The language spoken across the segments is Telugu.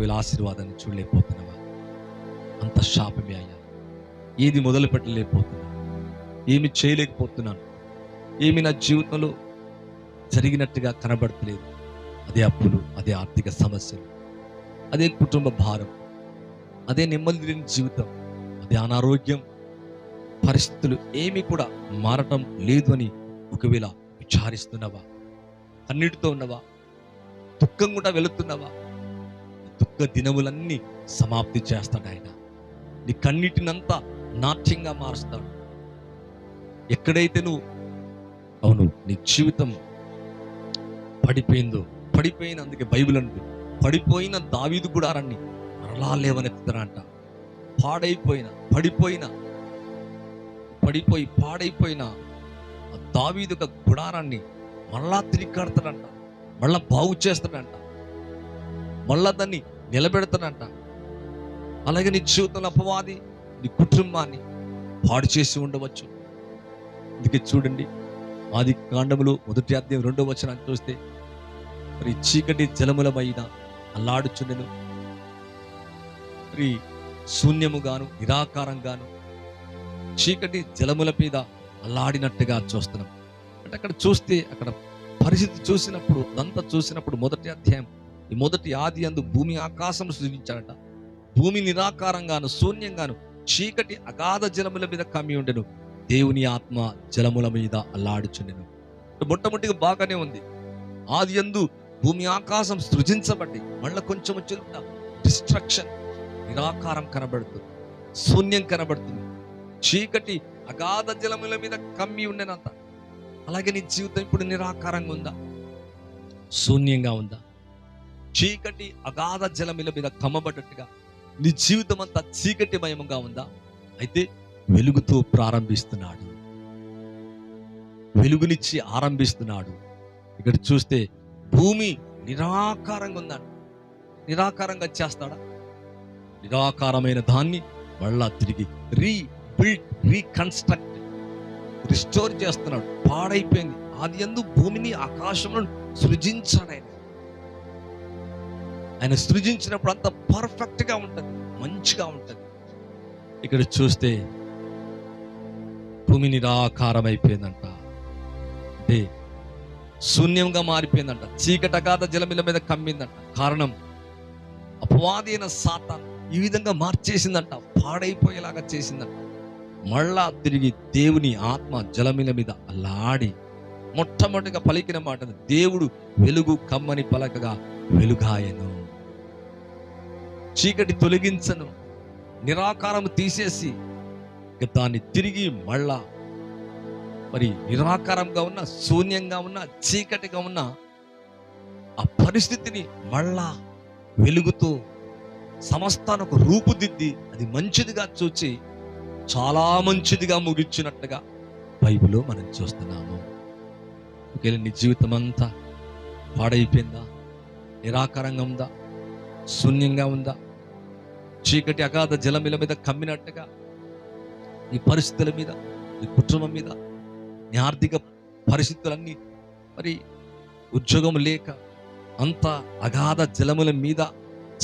ఒకవేళ ఆశీర్వాదాన్ని చూడలేకపోతున్నావా? అంత శాపమే అయ్యా. ఏది మొదలు పెట్టలేకపోతున్నా. ఏమి చేయలేకపోతున్నాను. ఏమి నా జీవితంలో జరిగినట్టుగా కనబడతలేదు. అదే అప్పులు అదే ఆర్థిక సమస్యలు అదే కుటుంబ భారం అదే నెమ్మది లేని జీవితం అదే అనారోగ్యం. పరిస్థితులు ఏమీ కూడా మారటం లేదు అని ఒకవేళ విచారిస్తున్నావా? అన్నిటితో ఉన్నవా? దుఃఖం కూడా వెళుతున్నావా? దుఃఖ దినములన్నీ సమాప్తి చేస్తాడు ఆయన. నీ కన్నిటినంతా నాట్యంగా మారుస్తాడు. ఎక్కడైతే నువ్వు అవును నీ జీవితం పడిపోయిందో పడిపోయిన అందుకే బైబిల్ అంటే పడిపోయిన దావీదు గుడారాన్ని మరలా లేవనెత్తుతారంట పాడైపోయిన పడిపోయిన పడిపోయి పాడైపోయిన ఆ దావీదు యొక్క గుడారాన్ని మళ్ళా తిరిగి కడతాడంట. మళ్ళా బాగు చేస్తాడంట. మళ్ళా దాన్ని నిలబెడతానంట. అలాగే నీ జీవితంలో అపవాది నీ కుటుంబాన్ని పాడు చేసి ఉండవచ్చు. అందుకే చూడండి ఆది కాండములు మొదటి అధ్యాయం రెండో వచనాన్ని చూస్తే మరి చీకటి జలములమైన అల్లాడుచుండెను. మరి శూన్యముగాను నిరాకారంగాను చీకటి జలముల మీద అల్లాడినట్టుగా చూస్తున్నాం. అంటే అక్కడ చూస్తే అక్కడ పరిస్థితి చూసినప్పుడు అదంతా చూసినప్పుడు మొదటి అధ్యాయం ఈ మొదటి ఆది అందు భూమి ఆకాశం సృజించాడట. భూమి నిరాకారంగాను శూన్యంగాను చీకటి అగాధ జలముల మీద కమ్మి ఉండెను. దేవుని ఆత్మ జలముల మీద అల్లాడుచుండెను. మొట్టమొదటిగా బాగానే ఉంది. ఆది యందు భూమి ఆకాశం సృజించబడి మళ్ళీ కొంచెం వచ్చిన డిస్ట్రక్షన్ నిరాకారం కనబడుతుంది. శూన్యం కనబడుతుంది. చీకటి అగాధ జలముల మీద కమ్మి ఉండేనంత. అలాగే నీ జీవితం ఇప్పుడు నిరాకారంగా ఉందా? శూన్యంగా ఉందా? చీకటి అగాధ జలముల మీద కమ్మబడ్డట్టుగా నీ జీవితం అంతా చీకటిమయంగా ఉందా? అయితే వెలుగుతో ప్రారంభిస్తున్నాడు. వెలుగునిచ్చి ఆరంభిస్తున్నాడు. ఇక్కడ చూస్తే భూమి నిరాకారంగా ఉందా నిరాకారంగా చేస్తాడా? నిరాకారమైన దాన్ని మళ్ళా తిరిగి రీబిల్డ్ రీకన్స్ట్రక్ట్ రిస్టోర్ చేస్తున్నాడు. పాడైపోయింది. అది ఎందు భూమిని ఆకాశంలో సృజించాడు ఆయన. ఆయన సృజించినప్పుడు అంత పర్ఫెక్ట్గా ఉంటుంది మంచిగా ఉంటుంది. ఇక్కడ చూస్తే భూమి నిరాకారం అయిపోయిందంట అంటే శూన్యంగా మారిపోయిందంట. చీకట కాద జలమిల మీద కమ్మిందంట. కారణం అపవాదైన సాతాన్ ఈ విధంగా మార్చేసిందంట పాడైపోయేలాగా చేసిందంట. మళ్ళా తిరిగి దేవుని ఆత్మ జలమిల మీద అల్లాడి మొట్టమొదటిగా పలికిన మాట దేవుడు వెలుగు కమ్మని పలకగా వెలుగాయను. చీకటి తొలగించను. నిరాకారం తీసేసి ఇక దాన్ని తిరిగి మళ్ళా మరి నిరాకారంగా ఉన్న శూన్యంగా ఉన్న చీకటిగా ఉన్న ఆ పరిస్థితిని మళ్ళా వెలుగుతో సమస్తాన్ని ఒక రూపుదిద్ది అది మంచిదిగా చూచి చాలా మంచిదిగా ముగించినట్టుగా బైబిల్లో మనం చూస్తున్నాము. ఒకవేళ నీ జీవితం అంతా పాడైపోయిందా? నిరాకారంగా ఉందా? శూన్యంగా ఉందా? చీకటి అగాధ జలమిల మీద కమ్మినట్టుగా? ఈ పరిస్థితుల మీద ఈ కుటుంబం మీద నీ ఆర్థిక పరిస్థితులన్నీ మరి ఉద్యోగం లేక అంత అగాధ జలముల మీద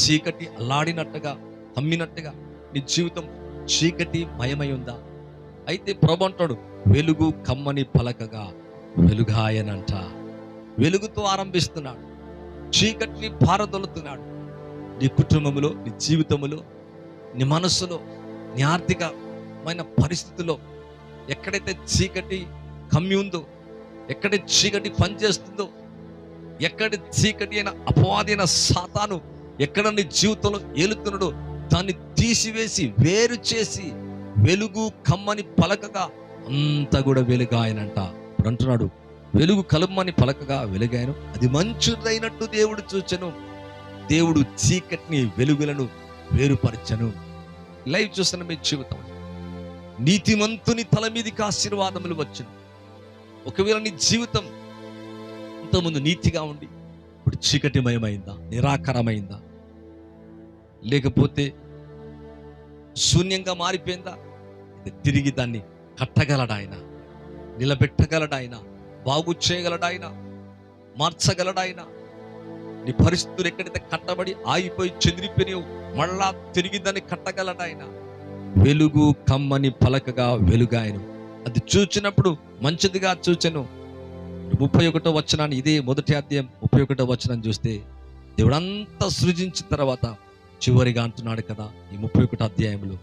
చీకటి అల్లాడినట్టుగా కమ్మినట్టుగా నీ జీవితం చీకటి మయమై ఉందా? అయితే ప్రభు అంటాడు వెలుగు కమ్మని పలకగా వెలుగాయనంట. వెలుగుతో ఆరంభిస్తున్నాడు. చీకటిని పారదొలుతున్నాడు. నీ కుటుంబంలో నీ జీవితంలో నీ మనస్సులో నీ ఆర్థికమైన పరిస్థితుల్లో ఎక్కడైతే చీకటి కమ్మి ఉందో ఎక్కడ చీకటి పనిచేస్తుందో ఎక్కడ చీకటి అయిన అపవాది అయిన సాతాను ఎక్కడ నీ జీవితంలో ఏలుతున్నాడో దాన్ని తీసివేసి వేరు చేసి వెలుగు కమ్మని పలకగా అంతా కూడా వెలుగాయనంట. ఇప్పుడు అంటున్నాడు వెలుగు కలమ్మని పలకగా వెలుగాయను. అది మంచుదైనట్టు దేవుడు చూచెను. దేవుడు చీకటిని వెలుగులను వేరుపరచను. లైవ్ చూస్తున్న మీ జీవితం. నీతిమంతుని తల మీదకి ఆశీర్వాదములు వచ్చును. ఒకవేళ నీ జీవితం ఇంతకుముందు నీతిగా ఉండి ఇప్పుడు చీకటిమయమైందా నిరాకరమైందా? లేకపోతే శూన్యంగా మారిపోయిందా? తిరిగి దాన్ని కట్టగలడాయన? నిలబెట్టగలడాయన? బాగు చేయగలడాయన? మార్చగలడాయన? నీ పరిస్థితులు ఎక్కడైతే కట్టబడి ఆగిపోయి చెదిరిపోయి మళ్ళా తిరిగి దాన్ని కట్టగలడు ఆయన. వెలుగు కమ్మని పలకగా వెలుగాయను. అది చూచినప్పుడు మంచిదిగా చూచెను. ముప్పై ఒకటో వచనాన్ని ఇదే మొదటి అధ్యాయం ముప్పై ఒకటో వచనం చూస్తే దేవుడంతా సృజించిన తర్వాత చివరిగా అంటున్నాడు కదా ఈ ముప్పై ఒకటో అధ్యాయంలో.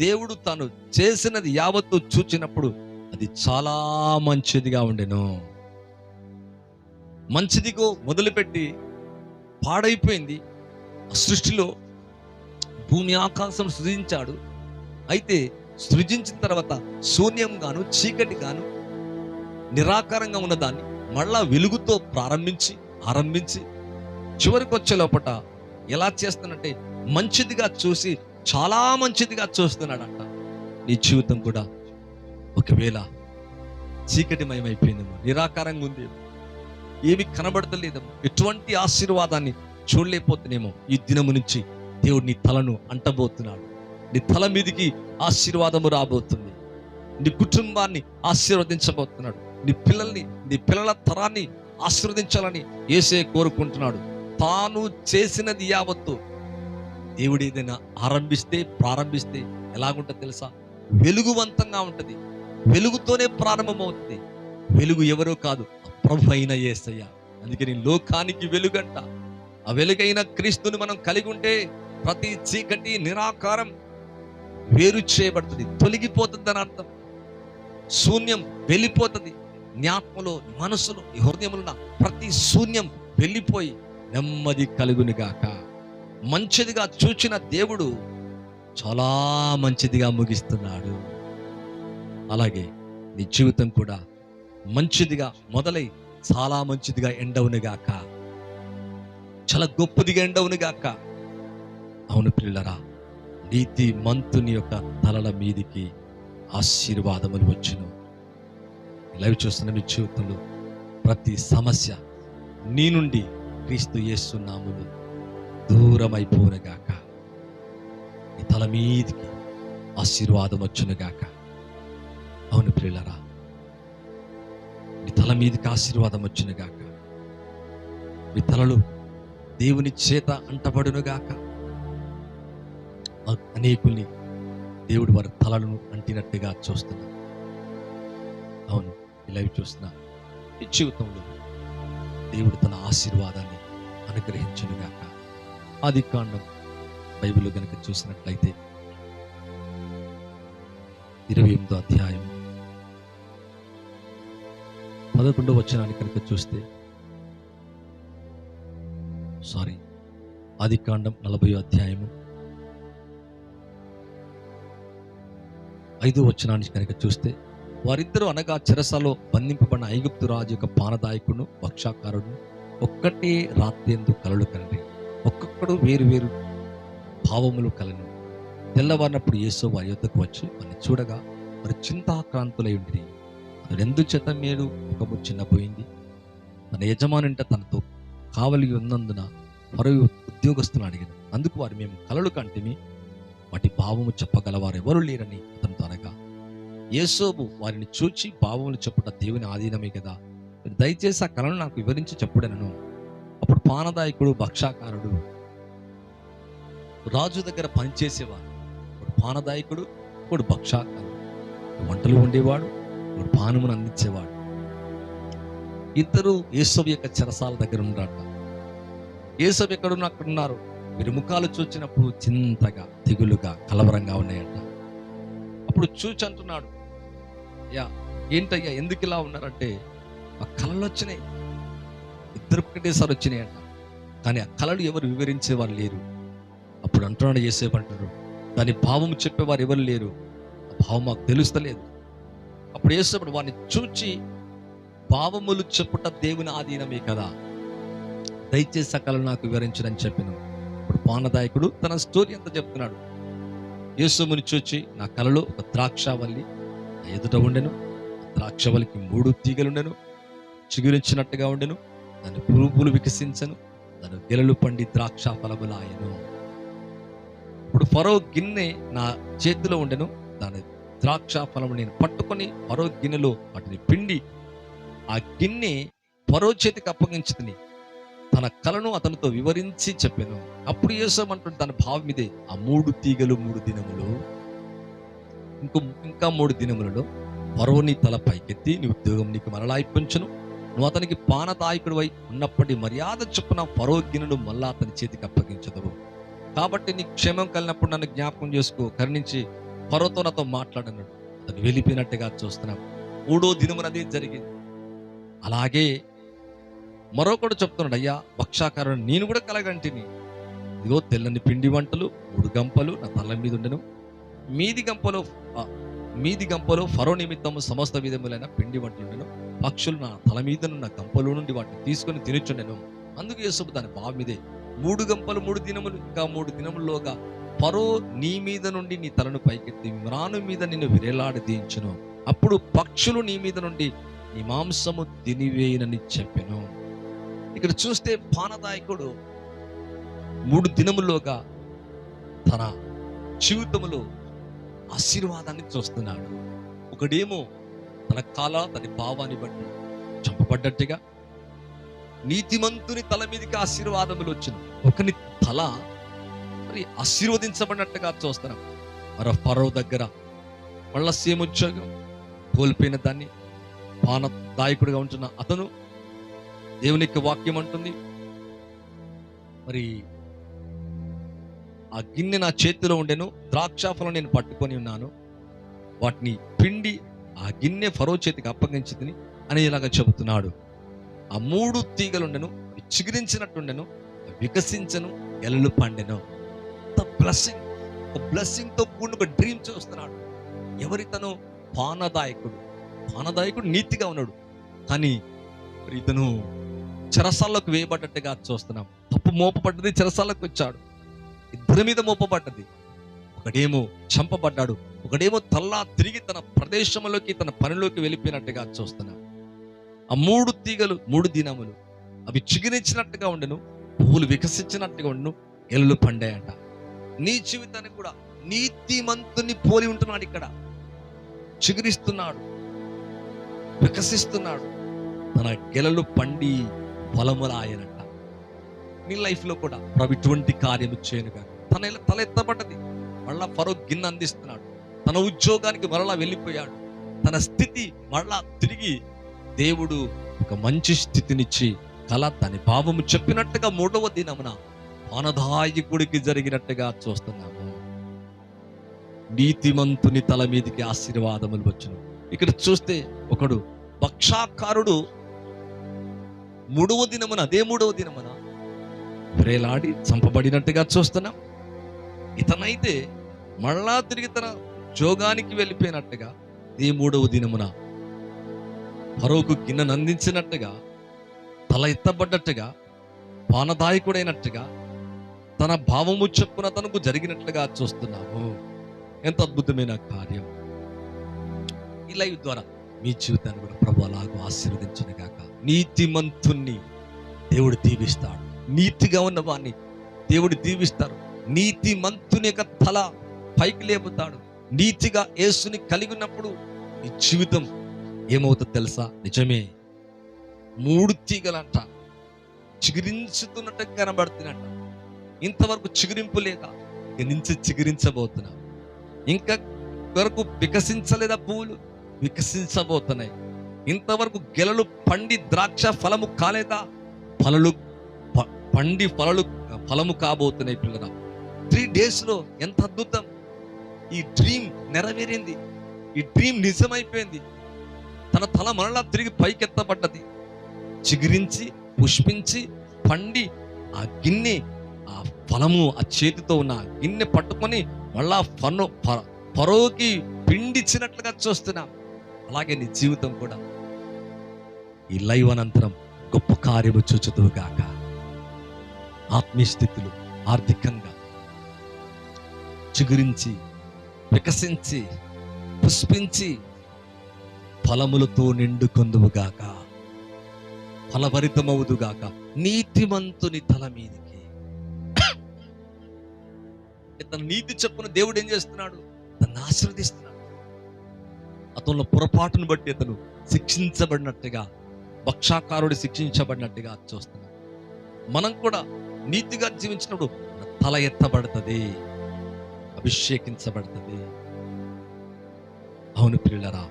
దేవుడు తాను చేసినది యావత్తు చూచినప్పుడు అది చాలా మంచిదిగా ఉండెను. మంచిదిగో మొదలుపెట్టి పాడైపోయింది. సృష్టిలో భూమి ఆకాశం సృజించాడు. అయితే సృజించిన తర్వాత శూన్యం గాను చీకటి గాను నిరాకారంగా ఉన్నదాన్ని మళ్ళా వెలుగుతో ప్రారంభించి ఆరంభించి చివరికి వచ్చే లోపట ఎలా చేస్తానంటే మంచిదిగా చూసి చాలా మంచిదిగా చూస్తున్నాడంట. నీ జీవితం కూడా ఒకవేళ చీకటిమయమైపోయిందేమో నిరాకారంగా ఉందేమో ఏమి కనబడతలేదేమో ఎటువంటి ఆశీర్వాదాన్ని చూడలేకపోతున్నామో ఈ దినము నుంచి దేవుడు నీ తలను అంటబోతున్నాడు. నీ తల మీదికి ఆశీర్వాదము రాబోతుంది. నీ కుటుంబాన్ని ఆశీర్వదించబోతున్నాడు. నీ పిల్లల్ని నీ పిల్లల తరాన్ని ఆశీర్వదించాలని ఏసే కోరుకుంటున్నాడు. తాను చేసినది యావత్తు దేవుడు ఏదైనా ఆరంభిస్తే ప్రారంభిస్తే ఎలాగుంటుంది తెలుసా? వెలుగువంతంగా ఉంటుంది. వెలుగుతోనే ప్రారంభమవుతుంది. వెలుగు ఎవరో కాదు ప్రభు ఏసయ్య. అందుకే అందుకని లోకానికి వెలుగంట. ఆ వెలుగైన క్రీస్తుని మనం కలిగి ఉంటే ప్రతి చీకటి నిరాకారం వేరు చేయబడుతుంది. తొలగిపోతుంది అని అర్థం. శూన్యం వెళ్ళిపోతుంది. జ్ఞాపంలో మనసులో ఈ హృదయంలో ఉన్న ప్రతి శూన్యం వెళ్ళిపోయి నెమ్మది కలుగునిగాక మంచిదిగా చూచిన దేవుడు చాలా మంచిదిగా ముగిస్తున్నాడు. అలాగే నీ జీవితం కూడా మంచిదిగా మొదలై చాలా మంచిదిగా ఎండవునుగాక చాలా గొప్పదిగా ఎండవునుగాక అవును పిల్లరా నీతి మంతుని యొక్క తలల మీదికి ఆశీర్వాదములు వచ్చును. లైవ్ చూస్తున్న మీ జీవితంలో ప్రతి సమస్య నీ నుండి క్రీస్తు చేస్తున్నాములు దూరమైపోనుగాక నీ తల మీదికి ఆశీర్వాదం వచ్చునుగాక అవును పిల్లరా తల మీదకి ఆశీర్వాదం వచ్చినగాక. మీ తలలు దేవుని చేత అంటబడునుగాక. అనేకుల్ని దేవుడు వారి తలలను అంటినట్టుగా చూస్తున్నాను అవును ఇలా చూస్తున్నా ఈ జీవితంలో దేవుడు తన ఆశీర్వాదాన్ని అనుగ్రహించునుగాక. ఆది కాండం బైబిల్ కనుక చూసినట్లయితే ఇరవై ఎనిమిదో అధ్యాయం పదకొండో వచనాన్ని కనుక చూస్తే. సారీ ఆది కాండం నలభై అధ్యాయము. ఐదో వచనాన్ని కనుక చూస్తే వారిద్దరూ అనగా చెరసలో బంధింపబడిన ఐగుప్తు రాజు యొక్క పానదాయకుడు భక్షాకారుడు ఒక్కటే రాత్రేందు కలలు కలండి ఒక్కొక్కడు వేరు వేరు భావములు కలని తెల్లవారినప్పుడు యేసు వారి యొద్దకు వచ్చి వారిని చూడగా వారి చింతాక్రాంతులై ఉండి రెండు ఎందుచేత మేలు ముఖము చిన్నపోయింది. తన యజమానింట తనతో కావలి ఉన్నందున మరో ఉద్యోగస్తులు అడిగిన అందుకు వారు మేము కలలు కంటిమి వాటి భావము చెప్పగలవారు ఎవరు లేరని అతనితో అనగా యేసోబు వారిని చూచి భావములు చెప్పుట దేవుని ఆధీనమే కదా. దయచేసి ఆ కళను నాకు వివరించి చెప్పుడనను. అప్పుడు పానదాయకుడు భక్షాకారుడు రాజు దగ్గర పనిచేసేవాడు ఇప్పుడు పానదాయకుడు ఇప్పుడు భక్షాకారుడు. వంటలు ఉండేవాడు వాడు పానమును అందించేవాడు. ఇద్దరు యేసవి యొక్క చెరసాల దగ్గర ఉన్నారట యేసవి ఎక్కడున్న అక్కడ ఉన్నారు. వీరి ముఖాలు చూచినప్పుడు చింతగా దిగులుగా కలవరంగా ఉన్నాయంట. అప్పుడు చూచి అంటున్నాడు యా ఏంటయ్యా ఎందుకు ఇలా ఉన్నారంటే ఆ కళలు వచ్చినాయి. ఇద్దరు ఒకటేసారి వచ్చినాయంట. కానీ ఆ కళలు ఎవరు వివరించేవారు లేరు. అప్పుడు అంటున్నాడు చేసేమంటారు దాని భావం చెప్పేవారు ఎవరు లేరు. ఆ భావం మాకు తెలుస్తలేదు. అప్పుడు వేసేప్పుడు వారిని చూచి భావములు చెప్పుట దేవుని ఆధీనమే కదా. దయచేసి ఆ కళలు నాకు వివరించడని చెప్పిన. ఇప్పుడు పానదాయకుడు తన స్టోరీ అంతా చెప్తున్నాడు. యేసుముని చూచి నా కలలో ఒక ద్రాక్షవల్లి ఎదుట ఉండెను. ద్రాక్షవల్లికి మూడు తీగలుండెను చిగురించినట్టుగా ఉండెను. దాని పురుగులు వికసించను. దాని గెలలు పండి ద్రాక్ష ఫలములాయను. ఇప్పుడు ఫరో గిన్నె నా చేతిలో ఉండెను. దాని ద్రాక్ష ఫలము నేను పట్టుకొని మరో గిన్నెలో వాటిని పిండి ఆ గిన్నె పరో చేతికి అప్పగించుతుంది తన కలను అతనితో వివరించి చెప్పాను. అప్పుడు యేసమంటుంది తన భావం ఇదే ఆ మూడు తీగలు మూడు దినములు ఇంకో ఇంకా మూడు దినములలో పరవ నీ తల పైకెత్తి నీ ఉద్యోగం నీకు మరలా నువ్వు అతనికి పానదాయకుడు వై ఉన్నప్పటి మర్యాద చొప్పున పరో గిన్నెను మళ్ళా అతని చేతికి అప్పగించదు కాబట్టి నీ క్షేమం కలిగినప్పుడు నన్ను జ్ఞాపకం చేసుకో కరుణించి పరోతో నాతో మాట్లాడన్నాడు అతను వెళ్ళిపోయినట్టుగా చూస్తున్నాం. మూడో దినమున అదే జరిగింది. అలాగే మరొకడు చెప్తున్నాడు అయ్యా భక్షాకారుడు నేను కూడా కలగంటిని. ఇదిగో తెల్లని పిండి వంటలు మూడు గంపలు నా తల మీద ఉండను. మీది గంపలో మీది గంపలో ఫరో నిమిత్తము సమస్త విధములైన పిండి వంటలు ఉండను. పక్షులు నా తల మీదనున్న గంపలో నుండి వాటిని తీసుకొని తినుచుండెను. అందుకు యేసుపు దాని బావి మీదే మూడు గంపలు మూడు దినములు ఇంకా మూడు దినముల్లోగా పరో నీ మీద నుండి నీ తలను పైకెత్తి మ్రాను మీద నిన్ను విరేలాడి దించును. అప్పుడు పక్షులు నీ మీద నుండి నీ మాంసము తినివేయనని చెప్పాను. ఇక్కడ చూస్తే పానదాయకుడు మూడు దినములోగా తన జీవితములో ఆశీర్వాదాన్ని చూస్తున్నాడు. ఒకడేమో తన కాల తన భావాన్ని బట్టి చంపబడ్డట్టుగా నీతిమంతుని తల మీదకి ఆశీర్వాదములు వచ్చింది. ఒకని తల మరి ఆశీర్వదించబడినట్టుగా చూస్తున్నాం. మరో ఫరో దగ్గర మళ్ళా సేమ్ ఉద్యోగం కోల్పోయిన దాన్ని పాన దాయకుడిగా ఉంటున్న అతను దేవుని యొక్క వాక్యం అంటుంది. మరి ఆ గిన్నె నా చేతిలో ఉండెను ద్రాక్షాఫలం నేను పట్టుకొని ఉన్నాను. వాటిని పిండి ఆ గిన్నె ఫరో చేతికి అప్పగించింది అని ఇలాగ చెబుతున్నాడు. ఆ మూడు తీగలుండెను చిగిరించినట్టుండెను చిగురించినట్టుండెను వికసించను ఎల్లు పండెను. బ్లెస్సింగ్ ఒక బ్లెస్సింగ్తో కూడిన ఒక డ్రీమ్ చూస్తున్నాడు. ఎవరి తను? పానదాయకుడు. పానదాయకుడు నీతిగా ఉన్నాడు. కానీ ఇతను చెరసాల్లోకి వేయబడ్డట్టుగా చూస్తున్నాం. తప్పు మోపబడ్డది చెరసాలకు వచ్చాడు. ఇద్దరి మీద మోపబడ్డది. ఒకడేమో చంపబడ్డాడు. ఒకడేమో తల్లా తిరిగి తన ప్రదేశంలోకి తన పనిలోకి వెళ్ళిపోయినట్టుగా చూస్తున్నాం. ఆ మూడు తీగలు మూడు దినములు అవి చిగురించినట్టుగా ఉండను పువ్వులు వికసించినట్టుగా ఉండను ఎల్లు పండాయంట. నీ జీవితానికి కూడా నీతిమంతుని పోలి ఉంటున్నాడు ఇక్కడ. చిగురిస్తున్నాడు. వికసిస్తున్నాడు. తన గెలలు పండి బలములాయనట. నీ లైఫ్లో కూడా ప్రభు ఇటువంటి కార్యము చేయను కానీ తన తల ఎత్తబడ్డది. మళ్ళా ఫరో గిన్నె అందిస్తున్నాడు. తన ఉద్యోగానికి మరలా వెళ్ళిపోయాడు. తన స్థితి మరలా తిరిగి దేవుడు ఒక మంచి స్థితినిచ్చి కళ తన భావము చెప్పినట్టుగా మూడవ దినమున పానదాయకుడికి జరిగినట్టుగా చూస్తున్నాము. నీతిమంతుని తల మీదికి ఆశీర్వాదములు వచ్చును. ఇక్కడ చూస్తే ఒకడు భక్షాకారుడు మూడవ దినమున అదే మూడవ దినమున వేలాడి చంపబడినట్టుగా చూస్తున్నాం. ఇతనైతే మళ్ళా తిరిగి తన జోగానికి వెళ్ళిపోయినట్టుగా ఈ మూడవ దినమున మరోకు గిన్నెను అందించినట్టుగా తల ఎత్తబడ్డట్టుగా పానదాయకుడైనట్టుగా తన భావము చెప్పున తనకు జరిగినట్లుగా చూస్తున్నాము ఎంత అద్భుతమైన కార్యం. ఈ లైవ్ ద్వారా మీ జీవితాన్ని కూడా ప్రభు అలాగూ ఆశీర్వదించను గాక నీతిమంతుణ్ణి దేవుడు దీవిస్తాడు. నీతిగా ఉన్న వాణ్ణి దేవుడు నీతి మంతుని యొక్క తల పైకి లేపుతాడు. నీతిగా యేసుని కలిగి ఉన్నప్పుడు నీ జీవితం ఏమవుతుందో తెలుసా? నిజమే. మూడు తీగలంట. చిగురించుతున్నట్టు కనబడుతున్నట్టు. ఇంతవరకు చిగురింపు లేక నుంచి చిగురించబోతున్నా ఇంకా వరకు వికసించలేదా పువ్వులు? వికసించబోతున్నాయి. ఇంతవరకు గెలలు పండి ద్రాక్ష ఫలము కాలేదా? ఫలలు పండి ఫలలు ఫలము కాబోతున్నాయి పిల్లల త్రీ డేస్లో ఎంత అద్భుతం. ఈ డ్రీమ్ నెరవేరింది. ఈ డ్రీమ్ నిజమైపోయింది. తన తల మరలా తిరిగి పైకెత్తబడ్డది. చిగురించి పుష్పించి పండి ఆ గిన్నె ఆ ఫలము ఆ చేతితో ఉన్న గిన్నె పట్టుకొని మళ్ళా ఫను పరోకి పిండిచ్చినట్లుగా చూస్తున్నాం. అలాగే నీ జీవితం కూడా. ఈ లైవ్ అనంతరం గొప్ప కార్యము చూచుతూ గాక. ఆత్మీయ స్థితులు ఆర్థికంగా చిగురించి వికసించి పుష్పించి ఫలములతో నిండుకొందువుగాక ఫలభరితమవుదుగాక నీతిమంతుని తల మీది ఇతను నీతి చెప్పున దేవుడు ఏం చేస్తున్నాడు? తను ఆశీర్వదిస్తున్నాడు. అతను పొరపాటును బట్టి అతను శిక్షించబడినట్టుగా భక్షాకారుడు శిక్షించబడినట్టుగా చూస్తున్నాడు. మనం కూడా నీతిగా జీవించినప్పుడు తల ఎత్తబడుతుంది. అభిషేకించబడుతుంది. అవును పిల్లరా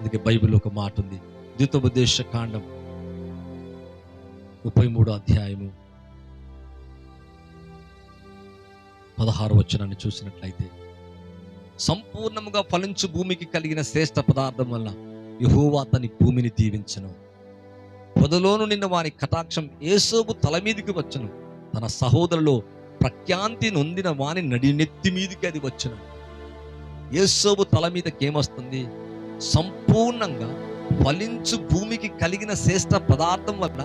అందుకే బైబిల్ ఒక మాట ఉంది. ద్వితోపదేశ కాండం ముప్పై మూడో అధ్యాయము. పదహారు వచనాన్ని చూసినట్లయితే సంపూర్ణముగా ఫలించు భూమికి కలిగిన శ్రేష్ఠ పదార్థం వల్ల యహోవా అతని భూమిని దీవించను. పొదలోను నిన్న వారి కటాక్షం ఏసోబు తల మీదికి వచ్చును. తన సహోదరులో ప్రఖ్యాంతి నొందిన వాని నడినెత్తి మీదికి అది వచ్చును. ఏసోబు తల మీదకి ఏమొస్తుంది? సంపూర్ణంగా ఫలించు భూమికి కలిగిన శ్రేష్ట పదార్థం వల్ల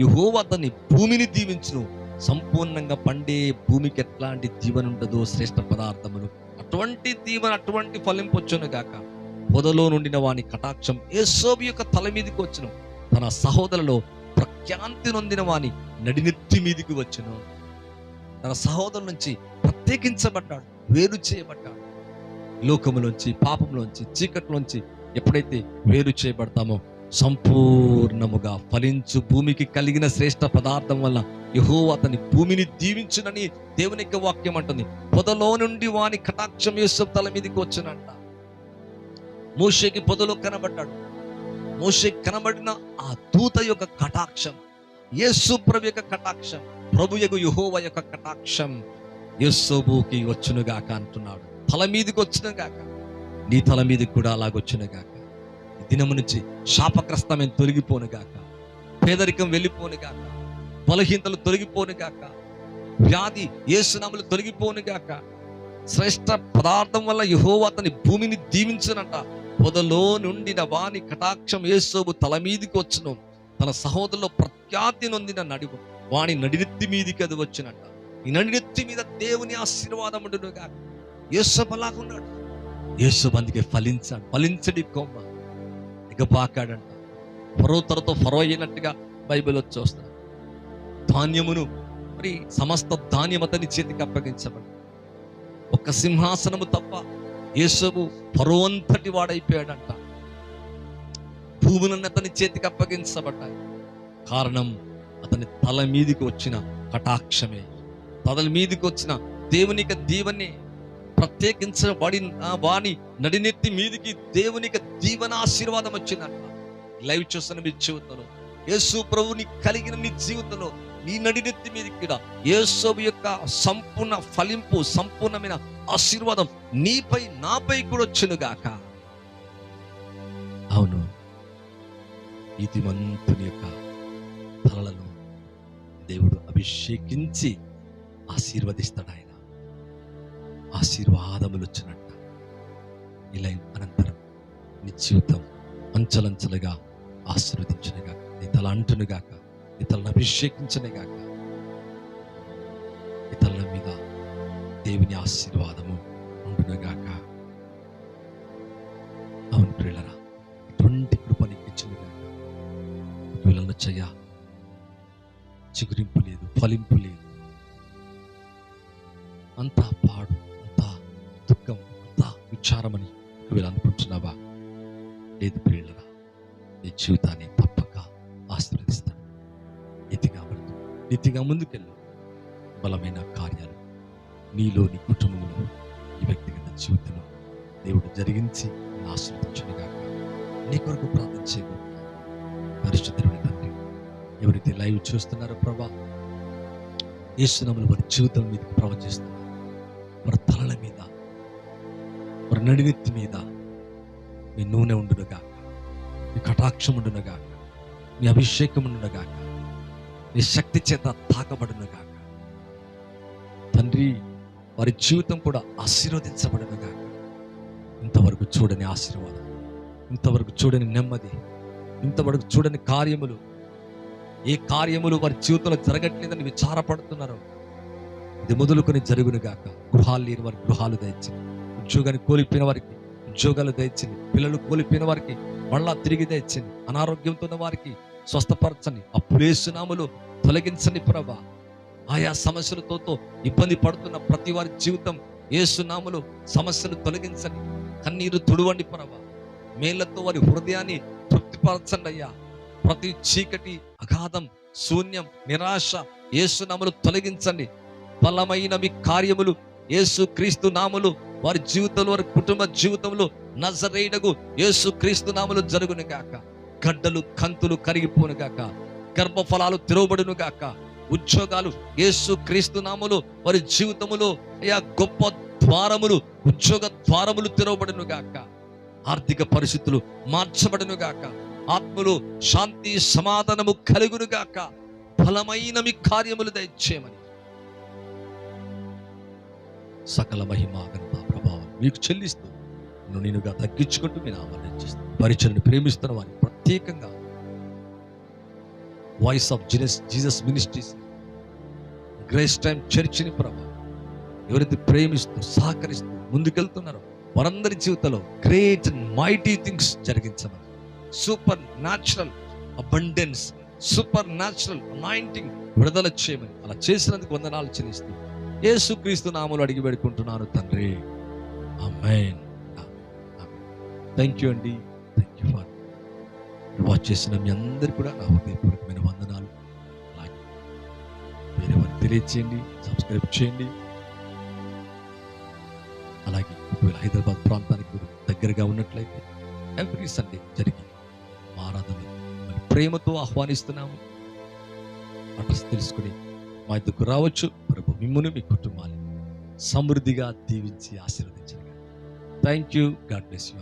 యహోవా అతని భూమిని దీవించును. సంపూర్ణంగా పండే భూమికి ఎట్లాంటి దీవెన ఉండదో శ్రేష్ఠ పదార్థములు. అటువంటి దీవెన అటువంటి ఫలింపు వచ్చును గాక. పొదలో నుండిన వాని కటాక్షం ఏసోబి యొక్క తల మీదకి వచ్చును. తన సహోదరులో ప్రఖ్యాంతి నొందిన వాని నడినెత్తి మీదికి వచ్చును. తన సహోదరు నుంచి ప్రత్యేకించబడ్డాడు వేరు చేయబడ్డాడు. లోకములోంచి పాపంలోంచి చీకట్లోంచి ఎప్పుడైతే వేరు చేయబడతామో సంపూర్ణముగా ఫలించు భూమికి కలిగిన శ్రేష్ఠ పదార్థం వల్ల యహో అతని భూమిని దీవించునని దేవుని యొక్క వాక్యం అంటుంది. పొదలో నుండి వాని కటాక్షం యేసు తల మీదకి వచ్చునంట మోషేకి పొదలో కనబడ్డాడు. మోషే కనబడిన ఆ దూత యొక్క కటాక్షం యేసు ప్రభు యొక్క కటాక్షం ప్రభు యొక్క యుహోవ యొక్క కటాక్షం యేసోబుకి వచ్చునుగాక అంటున్నాడు. తల మీదకి వచ్చినగాక నీ తల మీదకి కూడా అలాగొచ్చునుగాక దినము నుంచి శాపగ్రస్తమైన తొలగిపోనుగాక పేదరికం వెళ్ళిపోనుగాక బలహీనతలు తొలగిపోనుగాక వ్యాధి ఏసునాములు తొలగిపోనుగాక శ్రేష్ఠ పదార్థం వల్ల యహోవా అతని భూమిని దీవించునంట. పొదలో నుండిన వాని కటాక్షం ఏసోబు తల మీదికి వచ్చును. తన సహోదరులో ప్రఖ్యాతి నొందిన నడివు వాని నడినెత్తి మీదికి అది వచ్చినట్ట ఈ నడినెత్తి మీద దేవుని ఆశీర్వాదం ఉండునుగా యేసోబు అలాగున్నాడు యేసోబు అందుకే ఫలించాడు. ఫలించడి కొమ్మ. ఇక పాకాడంట. ఫరో తరతో ఫరో అయినట్టుగా బైబిల్ వచ్చి వస్తాడు ధాన్యమును మరి సమస్త ధాన్యం అతని చేతికి అప్పగించబడి. ఒక్క సింహాసనము తప్ప యేసవు పరువంతటి వాడైపోయాడంట. భూములను అతని చేతికి అప్పగించబడ్డాయి. కారణం అతని తల మీదికి వచ్చిన కటాక్షమే. తల మీదికి వచ్చిన దేవునిక దీవని వాడి వాణి నడినెత్తి మీదికి దేవునిక దీవన ఆశీర్వాదం వచ్చిందంట. లైవ్ చూస్తున్న మీ జీవితంలో యేసు ప్రభుని కలిగిన మీ జీవితంలో నీ నడినెత్తి మీద కూడా యేసోబు యొక్క సంపూర్ణ ఫలింపు సంపూర్ణమైన ఆశీర్వాదం నీపై నాపై కూడా వచ్చునుగాక అవును. ఇది మంతుని యొక్క తలలను దేవుడు అభిషేకించి ఆశీర్వదిస్తాడు ఆయన. ఆశీర్వాదములు వచ్చినట్ట. ఇలా అనంతరం నీ జీవితం అంచలంచలుగా ఆశీర్వదించునుగాక నీ తల అంటునుగాక ఇతరులను అభిషేకించనే అభిషేకించునుగాక ఇతరుల మీద దేవుని ఆశీర్వాదము ఉండునుగాక అవును ప్రియులరా ఇటువంటి కృపని ఇచ్చునుగాక వీళ్ళను చెయ్య చిగురింపు లేదు ఫలింపు లేదు. అంతా పాడు అంతా దుఃఖం అంతా విచారమని వీళ్ళు అనుకుంటున్నావా? లేదు ప్రియులరా నీ జీవితాన్ని నీతిగా ముందుకెళ్ళు. బలమైన కార్యాలు నీలో నీ కుటుంబంలో ఈ వ్యక్తిగత జీవితంలో దేవుడు జరిగించి నిన్ను నీ కొరకు ప్రార్థన చేయబోతున్నాను పరిశుద్ధుని తండ్రి ఎవరైతే లైవ్ చూస్తున్నారో ప్రభా ఈశ్వరములు వారి జీవితం మీదకి ప్రవచిస్తున్నారు వారి తలల మీద వారి నడినెత్తి మీద మీ నూనె ఉండునుగాక మీ కటాక్షం ఉండునుగాక మీ అభిషేకం ఉండునుగాక నీ శక్తి చేత తాకబడునుగాక. తండ్రి వారి జీవితం కూడా ఆశీర్వదించబడునుగాక. ఇంతవరకు చూడని ఆశీర్వాదం ఇంతవరకు చూడని నెమ్మది ఇంతవరకు చూడని కార్యములు ఏ కార్యములు వారి జీవితంలో జరగట్లేదని విచారపడుతున్నారు ఇది మొదలుకొని జరుగునుగాక. గృహాలు లేని వారి గృహాలు దయచింది ఉద్యోగాన్ని కోల్పోయిన వారికి ఉద్యోగాలు దయచింది పిల్లలు కోల్పోయిన వారికి మళ్ళా తిరిగి దయచింది అనారోగ్యంతో ఉన్న వారికి స్వస్థపరచని అప్పులేసునాములు తొలగించని ప్రభా. ఆయా సమస్యలతో ఇబ్బంది పడుతున్న ప్రతి వారి జీవితం ఏసునాములు సమస్యలు తొలగించని కన్నీరు తుడవండి ప్రభా. మేళ్ళతో వారి హృదయాన్ని తృప్తిపరచండి అయ్యా. ప్రతి చీకటి అగాధం శూన్యం నిరాశ ఏసునాములు తొలగించండి. బలమైన మీ కార్యములు ఏసు క్రీస్తు నాములు వారి జీవితంలో వారి కుటుంబ జీవితంలో నజరేయుడకు యేసు క్రీస్తు నాములు జరుగును గాక. గడ్డలు కంతులు కరిగిపోను గాక. గర్భఫలాలు తెరవబడును గాక. ఉద్యోగాలు యేసు క్రీస్తు నామలు వారి జీవితములో అయ్యా గొప్ప ద్వారములు ఉద్యోగ ద్వారములు తెరవబడును గాక. ఆర్థిక పరిస్థితులు మార్చబడును గాక. ఆత్మలు శాంతి సమాధానము కలుగును గాక. ఫలమైన మీ కార్యములు దయచేయమని. సకల మహిమ ఘనత ప్రభావం మీకు చెల్లిస్తూ నన్ను నేనుగా తగ్గించుకుంటూ నేను నామాన్ని హెచ్చిస్తాను పరిచయను ప్రేమిస్తున్న వారిని ప్రత్యేకంగా voice of Jesus Jesus ministries grace time చర్చిని ప్రభా ఎవరైతే ప్రేమిస్తూ సహకరిస్తూ ముందుకెళ్తున్నారో వారందరి జీవితంలో గ్రేట్ అండ్ మైటీ థింగ్స్ జరిగించమని. Supernatural abundance supernatural anointing విడుదల చేయమని అలా చేసినందుకు వందనాలు చెల్లిస్తూ ఏసుక్రీస్తు నామలు అడిగి పెడుకుంటున్నాను తండ్రి. ఆమేన్. థ్యాంక్ యూ అండి. థ్యాంక్ యూ ఫార్ వాచ్ చేసిన మీ అందరు కూడా నా హృదయపూర్వకమైన వందనాలు. అలాగే వేరే వారికి తెలియచేయండి సబ్స్క్రైబ్ చేయండి. అలాగే ఒకవేళ హైదరాబాద్ ప్రాంతానికి మీరు దగ్గరగా ఉన్నట్లయితే ఎవ్రీ సండే జరిగి మా ఆరాధన మరి ప్రేమతో ఆహ్వానిస్తున్నాము. అడ్రస్ తెలుసుకుని మా ఇద్దరు రావచ్చు. ప్రభు మిమ్మును మీ కుటుంబాన్ని సమృద్ధిగా దీవించి ఆశీర్వదించండి thank you God bless you